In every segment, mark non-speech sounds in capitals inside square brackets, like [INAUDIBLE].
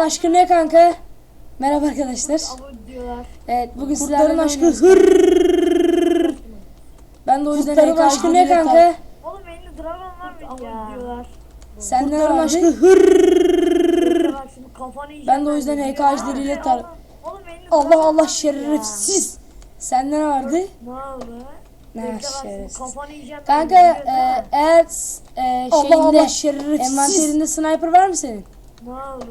aşkı ne kanka? Merhaba arkadaşlar. Evet bugün Kurtların sizlerle aşkı oynuyoruz. hırrrr. Ben de o yüzden Kurtların aşkı aşkı ne kanka? Oğlum elinde dragon var mı ya? diyorlar. Sen ne Kurtların aşkı vardı? hırrrr. Bak şimdi kafanı yiyeceğim. Ben de o yüzden diyor. HK ajderiyle Oğlum, tar- Oğlum elinde Allah Allah şerefsiz. Sende ne vardı? ya? Ne oldu? Ne Bekle bak şimdi şerefsiz. Kafanı yiyeceğim. Kanka e, eğer e, Allah şeyinde Allah şerefsiz. envanterinde sniper var mı senin? Ne oldu?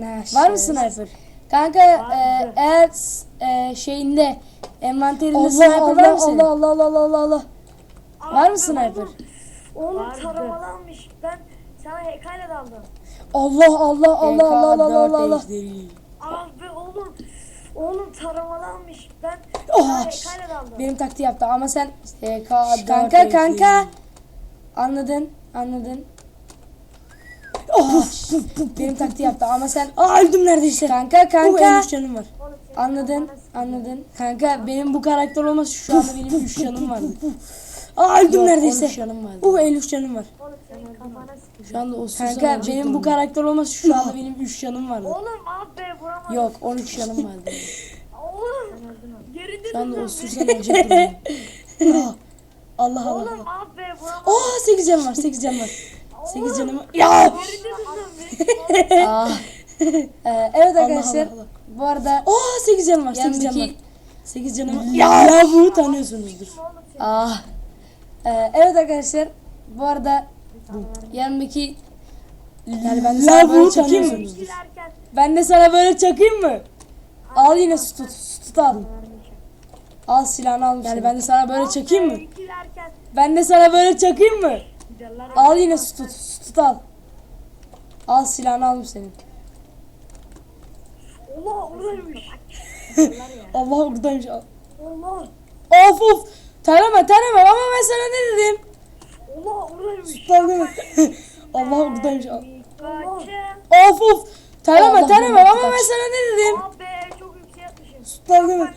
Var mı sniper? Kanka e, eğer e, şeyinde envanterinde Allah sniper var Allah mı senin? Allah Allah Allah Allah Allah. Var mı sniper? Oğlum, Vardı. taramalanmış. Ben sana ile daldım. Allah Allah Allah Allah Allah Allah Allah. Abi oğlum. Oğlum taramalanmış. Ben Oh, sana HK ile daldım. Benim taktiği yaptı ama sen HK kanka kanka anladın anladın. Oh, benim taktiği yaptı ama sen Aa öldüm neredeyse. kanka Oh, kanka 53 canım var. Anladın anladın. Kanka benim bu karakter olması şu anda benim 3 canım vardı. Aa öldüm Yok, neredeyse. 13 canım vardı. Uh 53 canım var. Şu anda o Kanka benim bu karakter olması şu anda benim 3 canım vardı. Oğlum be vuramadım. Yok 13 canım vardı. Oğlum. Yerinde Şu anda o durdum. susam ölecek durumda. Ah, Allah Allah Oğlum be vuramadım. Aa 8 canım var 8 canım var. 8 Oğlum, canım. Ya. Aa. [LAUGHS] Ee, evet arkadaşlar Allah bu arada Aa 8 canım var 8 canım var. yanındaki 8 canım var. Ya, ya bunu tanıyorsunuzdur. Ee, evet arkadaşlar bu arada yanımdaki yani ben de sana Lavuğu böyle çakayım mı? tanıyorsunuzdur. Ben de sana böyle çakayım mı? Al yine stut stut al. Al silahını al. Yani ben de sana böyle çakayım mı? Ben de sana böyle çakayım mı? Al yine stut stut al. Al silahını al senin. Allah oradaymış. [LAUGHS] Allah buradaymış. Allah. Of of. Tarama tarama ama ben sana ne dedim? Allah oradaymış. Tutar değil mi? [LAUGHS] Allah buradaymış. Kaçın. Of of. Allah tarama Allah, ama ben sana ne dedim? Be çok yüksek atmışım. Tutar değil mi?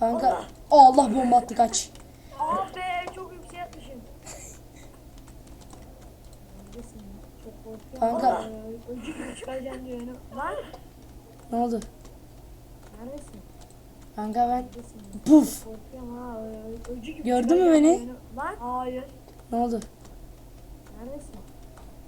Kanka. Allah bomba attı kaç. Ah be çok yüksek atmışım. Neredesin ya? Çok korkuyorum. Kanka. Aa, Öcü gibi çıkaracağım diyor. yani. Lan Ne oldu? neredesin? Kanka ben Neredesin? puf. Korkuyorum ha. gibi Gördün mü beni? diyor. Lan hayır. Ne oldu? Neredesin?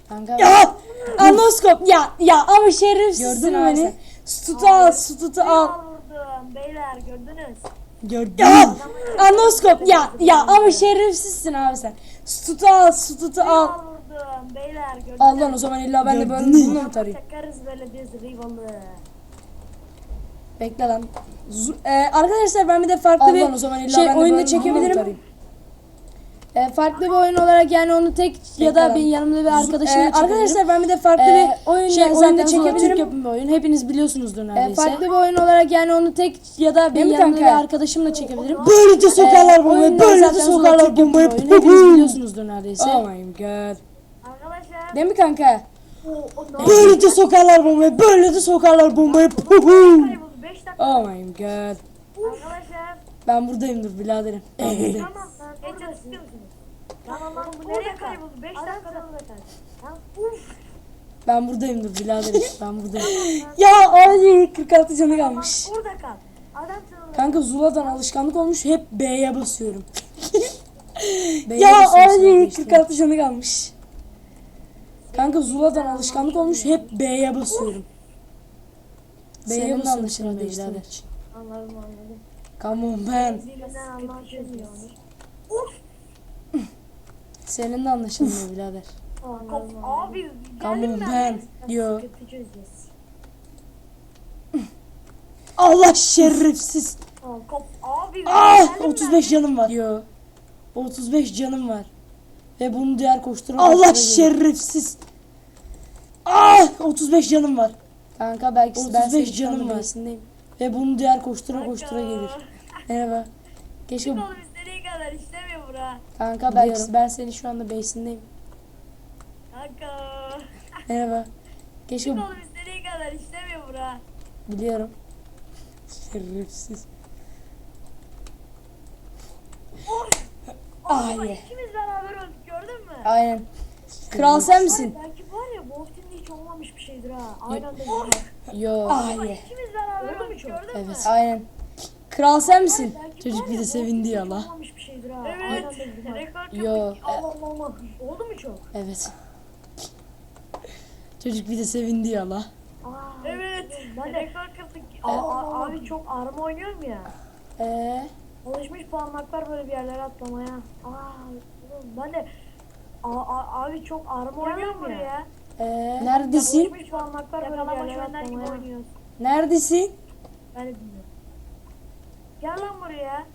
Kanka ben... Ya. Anoskop ya ya ama şerefsizsin Gördün mü abi beni? sen. Stutu al stutu al. Al vurdum beyler gördünüz. Gördüm. Ya anoskop ya ya ama şerefsizsin abi sen. Stutu al stutu al. Al vurdum beyler gördünüz. Al lan o zaman illa ben de böyle Gördün mü? bununla mı tarayayım? Takarız böyle biz rivalı. Bekle lan. Zu- Ee, arkadaşlar ben bir de farklı Al bir lan o zaman illa şey ben de oyunda böyle çekebilirim. tarayayım? Ee, farklı bir oyun olarak yani onu tek ya da benim yanımda bir arkadaşımla çekebilirim. arkadaşlar ben bir de farklı Ee, bir oyun şey zaten Türk çekebilirim. yapımı bir oyun. Hepiniz biliyorsunuzdur Ee, neredeyse. farklı bir oyun olarak yani onu tek ya da benim yanımda bir arkadaşımla çekebilirim. Böylece sokarlar Ee, bombayı. Böylece sokarlar Türk bombayı. Hepiniz biliyorsunuzdur neredeyse. Oh my god. Arkadaşlar. Değil mi kanka? Böylece sokarlar bombayı. Böylece sokarlar bombayı. Kayboldu 5 dakika. Oh my god. Arkadaşlar. Ben buradayımdır biraderim. Ben buradayım. Tamam [LAUGHS] istiyor musunuz? Tamam lan bu nereye kayboldu? 5 dakikada burada kal. Tamam. Uf. Ben buradayımdır [LAUGHS] biraderim. Ben buradayım. Ya ay 46 canı kalmış. Orada kal. Adam sana Kanka Zula'dan alışkanlık olmuş hep B'ye basıyorum. [LAUGHS] B'ye Ya basıyorum ay sürekli. 46 canı kalmış. Kanka Zula'dan alışkanlık olmuş hep B'ye basıyorum. B'ye sıra değiştirmek birader. Anladım anladım. Come on anlaşılmıyor. Senin de anlaşılmıyor birader. Kop abi Come geldim on ben. ben. Diyor. Allah şerefsiz. Kop abi Ah geldim 35 canım var. Diyor. 35 canım var. Ve bunu diğer koştura Allah koştura geliyor. şerefsiz. Ah 35 canım var. Kanka belki ben 35 senin şu canım anda var. B'sindeyim. Ve bunu diğer koştura Kanka. koştura gelir. Merhaba. Keşke Oğlum istediği kadar istemiyor bura. kanka belki Biliyorum. ben senin şu anda B'sindeyim. Kanka. [LAUGHS] Merhaba. Keşke Oğlum istediği kadar istemiyor bura. biliyorum. Şerefsiz. Ay. Ay. İkimiz beraber öldük gördün mü? Aynen. Kral sen misin? Belki var ya Wolf Team'de hiç olmamış bir şeydir ha. Aynı anda izlemek. Yo. Hayır. İkimiz beraber çok? gördün mü? Evet. Aynen. Kral sen misin? Belki Çocuk bir de sevindi ya la. olmamış bir Evet. Rekor Yo. Allah Allah Allah. Oldu mu çok? Evet. Çocuk bir de sevindi ya la. Aa, Evet. Ben de Rekor kırdık. Aa, aa, abi çok arma oynuyorum ya. Ee, Alışmış parmaklar böyle bir yerlere atlamaya. Aa, oğlum ben de Aa, aa, abi çok arma oynuyorum ya. ee, neredesin? Alışmış parmaklar böyle bir Yakalama yerlere gibi atlamaya. oynuyoruz. Neredesin? Ben de bilmiyorum. Gel lan buraya.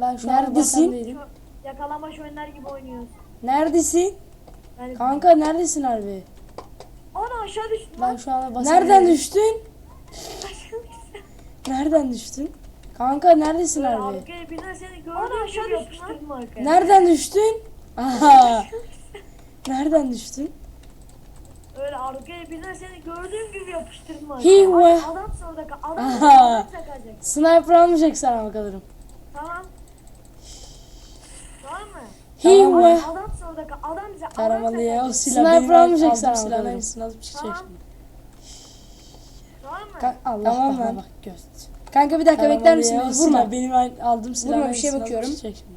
Ben şu an Neredesin? Hasan'dayım. Yakalamaç oyunlar gibi oynuyoruz. Neredesin? De Kanka neredesin harbi? Ana aşağı düştüm Ben lan. şu anda basıyorum. Nereden düştün? Nereden düştün? Kanka neredesin harbi? arkaya birden seni gördüm aşağı düştüm yapıştırdım arkaya. Nereden düştün? Aha. Nereden düştün? Öyle arkaya birden seni gördüğüm gibi yapıştırdım Hi arkaya. ve- Ay, Adamsın orada. Adam Aha. adam sakacak. Sniper almayacak sana bakalım. Tamam. Hi Tamam. ve. Adam bize ya o silah Sniper benim almayacak aldım sana silahın bakalım. aynısını alıp çıkacak Tamam. şimdi. Tamam mı? Ka- Allah Tamam lan. bak, göz. Kanka bir dakika bekler misin beni? Vurma. silah Benim aynı- aldığım silahın Vurma, bir şey aynısını alıp bakıyorum. çıkacak şimdi.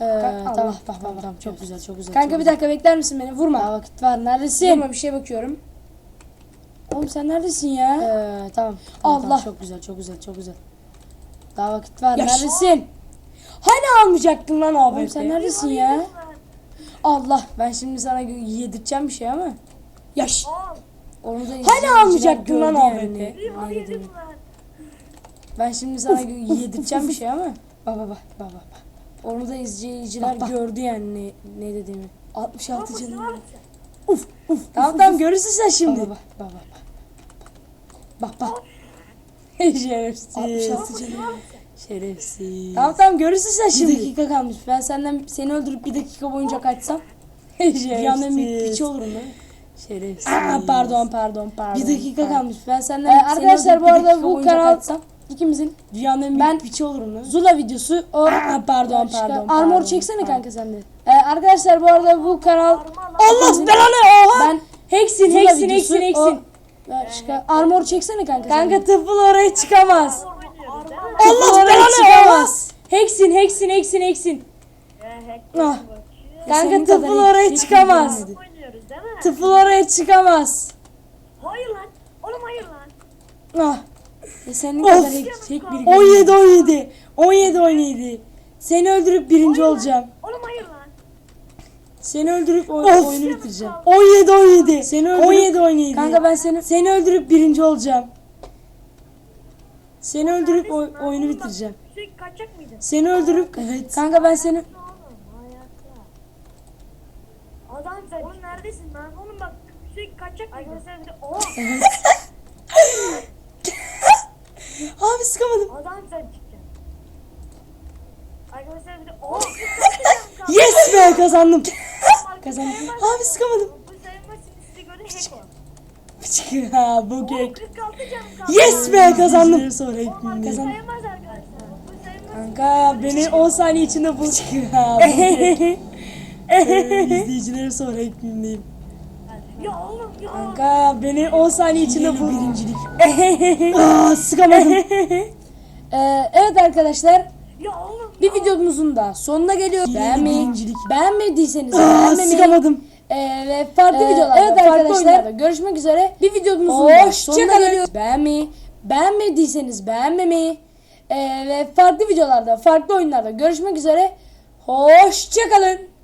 Ee, Allah, tamam bak, tamam bak, tamam çok göz. güzel çok güzel. Kanka çok bir güzel. dakika bekler misin beni? Vurma. Daha vakit var. Neredesin? Vurma bir şey bakıyorum. Oğlum sen neredesin ya? Ee, tamam. Tamam, Allah. tamam, çok güzel çok güzel çok güzel. Daha vakit var. Yaş- Neredesin? Hani almayacaktın lan abi? Oğlum sen neredesin ya? Allah ben şimdi sana yedireceğim bir şey ama. Yaş. Onu da Hani almayacaktın lan lan. Ben şimdi sana yedireceğim bir şey ama. Bak bak bak bak. Onu da izleyiciler Bak, gördü yani ne, ne dediğimi. 66 Tamam, canım. Uf uf. Tamam tamam görürsün sen şimdi. Bak bak bak bak. Bak bak. Şerefsiz. 66 canım. Şerefsiz. Tamam tamam görürsün sen Bir şimdi. dakika kalmış. Ben senden seni öldürüp bir dakika boyunca kaçsam. Dünyanın en büyük Şerefsiz. piçi olurum lan. Şerefsiz. Aa, pardon pardon pardon. Bir dakika pardon. kalmış. Ben senden Ee, seni arkadaşlar bu bir arada bu kanal kaçsam. ikimizin dünyanın Ben- piçi olurum lan. Zula videosu o Aa, pardon Başka- pardon. Armor pardon, çeksene pardon. kanka sen de. Ee, arkadaşlar bu arada bu kanal. Allah belanı oha. Ben Heksin Zula heksin videosu, heksin heksin. Başka armor çeksene kanka. sen Kanka tıfıl oraya çıkamaz. Oraya belanı çıkamaz. Heksin heksin heksin heksin. Ah. Kanka Senin tıfıl kadar oraya hiç çıkamaz. bilmedi. Oynuyoruz değil mi? Tıfıl oraya çıkamaz. Hayır lan. Oğlum hayır lan. Ah. E senin Of. kadar hiç tek bir 17 17. 17 17. Seni öldürüp birinci olacağım. Oğlum hayır lan. Seni öldürüp oy- Of. oyunu bitireceğim. 17 17. Seni öldürüp 17 17. Kanka ben seni seni öldürüp birinci olacağım. Seni öldürüp oy- oyunu bitireceğim. Sürekli kaçacak mıydın? Seni öldürüp Evet. Kanka ben seni. Adam sen. Oğlum neredesin lan? Oğlum bak sürekli kaçacak mıydın? Arkadaşlar bir de [LAUGHS] Abi sıkamadım. adam sen çıkacaksın. Arkadaşlar bir de oh [LAUGHS] Yes be kazandım. Kazandım. Abi sıkamadım. Bu sayılmaz şimdi size göre hack o. Ha bu kek. 46 canım kaldı. Yes be kazandım. Sonra sayılmaz. Kanka beni 10 saniye içinde bul. Ha, bu kek. İzleyicileri sonra ekmeğindeyim. Ya oğlum ya. Kanka beni 10 saniye içinde bul. birincilik. [LAUGHS] Aa sıkamadım. [LAUGHS] Ee, evet arkadaşlar Ya oğlum bir videomuzun da sonuna geliyoruz. Beğenmeyi, beğenmediyseniz Aa beğenmemeyi sıkamadım. Ee, ve farklı Ee, videolarda, evet farklı arkadaşlar. oyunlarda görüşmek üzere. Bir videomuzun da Hoşça sonuna geliyoruz. Beğenmeyi, beğenmediyseniz beğenmemeyi ee, ve farklı videolarda, farklı oyunlarda görüşmek üzere. Hoşçakalın.